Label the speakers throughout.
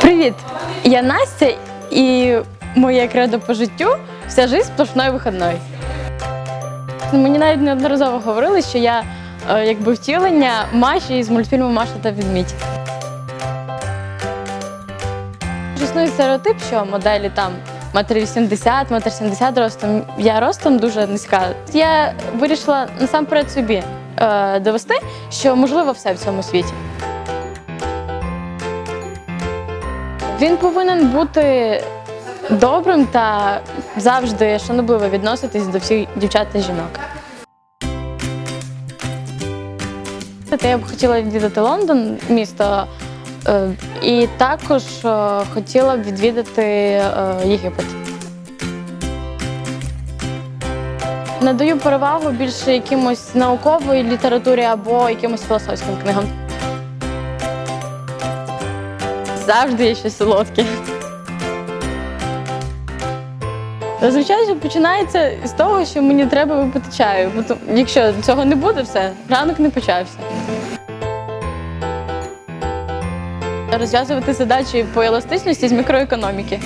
Speaker 1: Привіт! Я Настя і моє кредо по життю вся жизнь сплошною вихідною. Мені навіть неодноразово говорили, що я е, якби втілення Маші із мультфільму Маша та Відмідь. Існує стереотип, що моделі там метр 80, метр 70 ростом. Я ростом дуже низька. Я вирішила насамперед собі е, довести, що можливо все в цьому світі. Він повинен бути добрим та завжди шанобливо відноситись до всіх дівчат та жінок. Я б хотіла відвідати Лондон, місто, і також е, хотіла б відвідати е, Єгипет. Надаю перевагу більше якимось науковій літературі або якимось філософським книгам. Завжди є щось солодке. Зазвичай починається з того, що мені треба випити чаю. Бо якщо цього не буде, все, ранок не почався. Розв'язувати задачі по еластичності з мікроекономіки.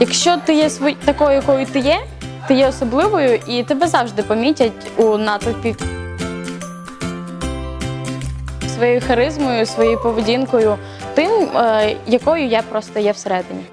Speaker 1: Якщо ти є такою, якою ти є, ти є особливою і тебе завжди помітять у натовпі своєю харизмою, своєю поведінкою, тим, е, якою я просто є всередині.